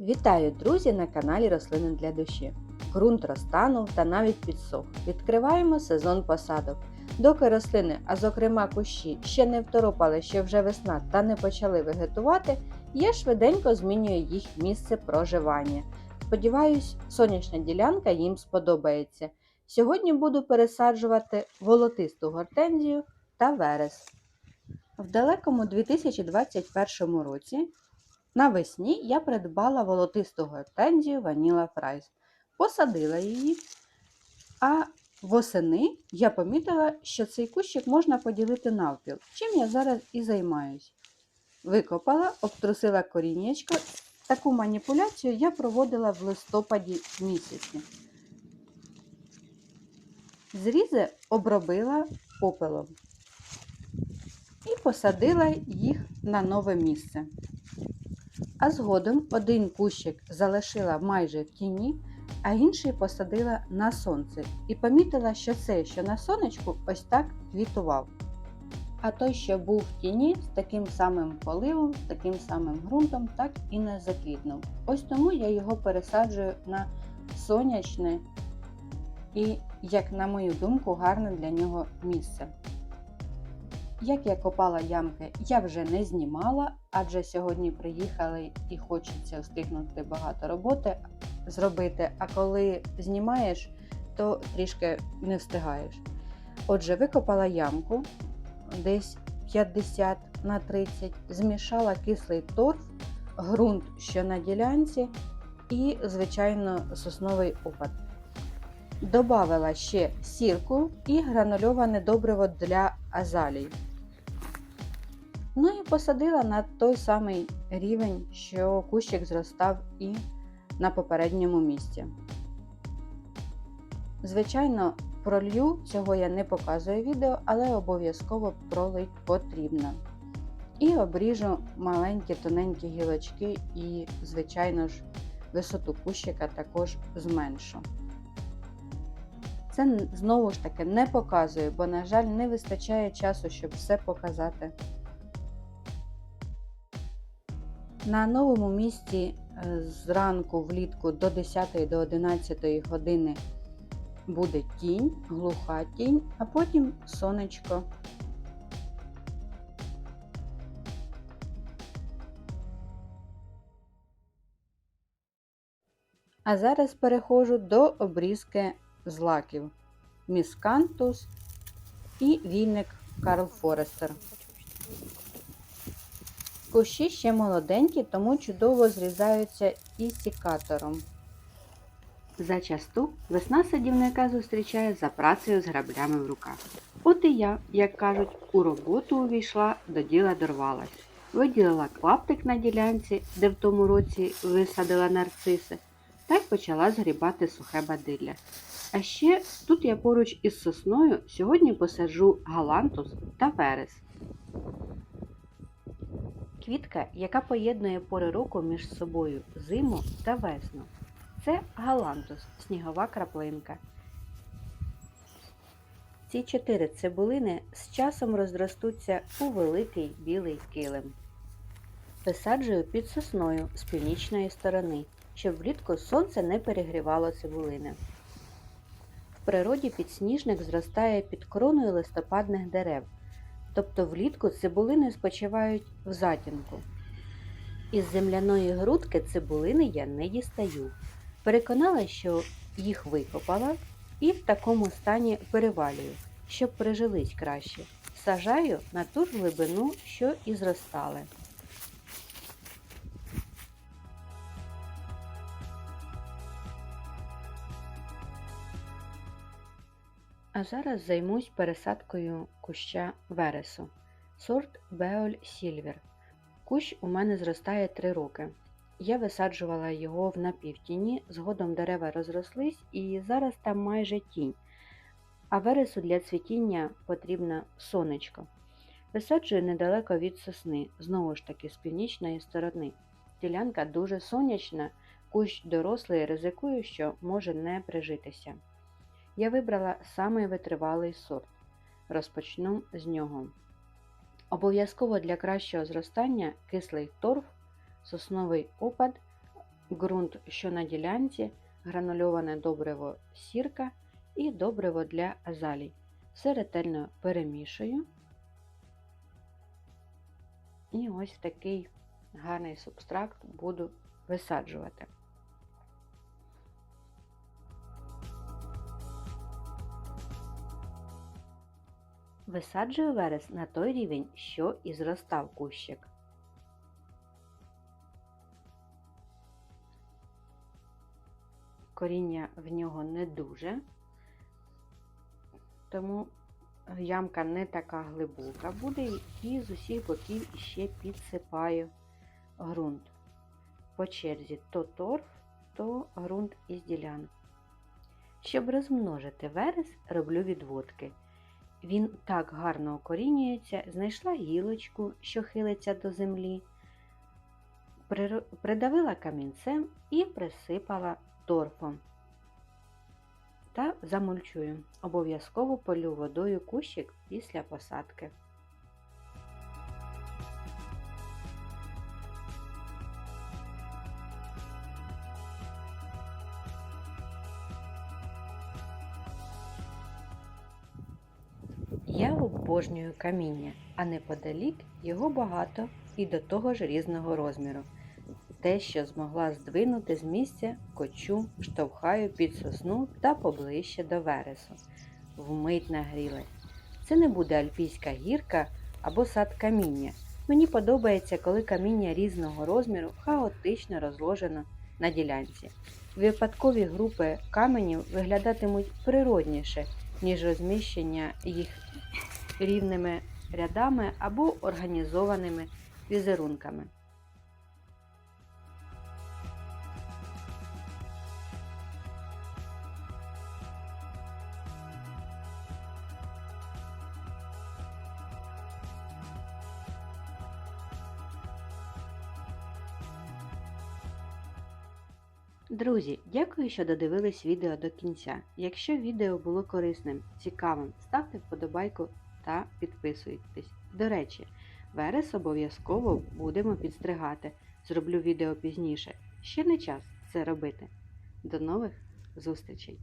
Вітаю, друзі, на каналі Рослини для душі. Ґрунт розтанув та навіть підсох. Відкриваємо сезон посадок. Доки рослини, а зокрема кущі, ще не второпали, що вже весна та не почали вегетувати, я швиденько змінюю їх місце проживання. Сподіваюсь, сонячна ділянка їм сподобається. Сьогодні буду пересаджувати волотисту гортензію та верес. В далекому 2021 році Навесні я придбала волотисту гортензію Vanilla Fries. Посадила її, а восени я помітила, що цей кущик можна поділити навпіл, чим я зараз і займаюсь. Викопала, обтрусила коріннячко. Таку маніпуляцію я проводила в листопаді місяці. Зрізи обробила попелом і посадила їх на нове місце. А згодом один кущик залишила майже в тіні, а інший посадила на сонце і помітила, що цей, що на сонечку, ось так квітував. А той, що був в тіні, з таким самим поливом, з таким самим ґрунтом, так і не заквітнув. Ось тому я його пересаджую на сонячне і, як на мою думку, гарне для нього місце. Як я копала ямки, я вже не знімала, адже сьогодні приїхали і хочеться встигнути багато роботи зробити, а коли знімаєш, то трішки не встигаєш. Отже, викопала ямку десь 50 на 30, змішала кислий торф, ґрунт, що на ділянці, і, звичайно, сосновий опад. Добавила ще сірку і гранульоване добриво для азалій. Ну і посадила на той самий рівень, що кущик зростав і на попередньому місці. Звичайно, пролью, цього я не показую відео, але обов'язково пролить потрібно. І обріжу маленькі тоненькі гілочки і, звичайно ж, висоту кущика також зменшу. Це знову ж таки не показую, бо, на жаль, не вистачає часу, щоб все показати. На новому місці е, зранку влітку до 10 до 11 години буде тінь, глуха тінь, а потім сонечко. А зараз переходжу до обрізки злаків Міскантус і війник Карл Форестер. Кущі ще молоденькі, тому чудово зрізаються і сікатором. Зачасту весна садівника зустрічає за працею з граблями в руках. От і я, як кажуть, у роботу увійшла, до діла дорвалась. Виділила клаптик на ділянці, де в тому році висадила нарциси, та й почала згрібати сухе бадилля. А ще тут я поруч із сосною сьогодні посаджу галантус та верес. Квітка, яка поєднує пори року між собою зиму та весну. Це галантус, снігова краплинка. Ці чотири цибулини з часом розростуться у великий білий килим. Висаджую під сосною з північної сторони, щоб влітку сонце не перегрівало цибулини. В природі підсніжник зростає під кроною листопадних дерев тобто влітку цибулини спочивають в затінку. Із земляної грудки цибулини я не дістаю. Переконала, що їх викопала і в такому стані перевалюю, щоб прижились краще. Сажаю на ту ж глибину, що і зростали. А зараз займусь пересадкою куща вересу. Сорт Беоль Сільвер. Кущ у мене зростає 3 роки. Я висаджувала його в напівтіні, згодом дерева розрослись і зараз там майже тінь. А вересу для цвітіння потрібно сонечко. Висаджую недалеко від сосни, знову ж таки з північної сторони. Ділянка дуже сонячна, кущ дорослий, ризикую, що може не прижитися. Я вибрала самий витривалий сорт. Розпочну з нього. Обов'язково для кращого зростання кислий торф, сосновий опад, ґрунт, що на ділянці, гранульоване добриво сірка і добриво для азалій. Все ретельно перемішую. І ось такий гарний субстракт буду висаджувати. Висаджую верес на той рівень, що і зростав кущик. Коріння в нього не дуже, тому ямка не така глибока буде і з усіх боків ще підсипаю ґрунт. По черзі то торф, то ґрунт із ділянок. Щоб розмножити верес, роблю відводки. Він так гарно окорінюється, знайшла гілочку, що хилиться до землі, придавила камінцем і присипала торфом. Та замульчую. Обов'язково полю водою кущик після посадки. Я обожнюю каміння, а неподалік його багато і до того ж різного розміру. Те, що змогла здвинути з місця, кочу, штовхаю під сосну та поближче до вересу. Вмить нагріли. Це не буде альпійська гірка або сад каміння. Мені подобається, коли каміння різного розміру хаотично розложено на ділянці. Випадкові групи каменів виглядатимуть природніше, ніж розміщення їх рівними рядами або організованими візерунками. Друзі, дякую, що додивились відео до кінця. Якщо відео було корисним, цікавим, ставте вподобайку та підписуйтесь. До речі, верес обов'язково будемо підстригати. Зроблю відео пізніше. Ще не час це робити. До нових зустрічей!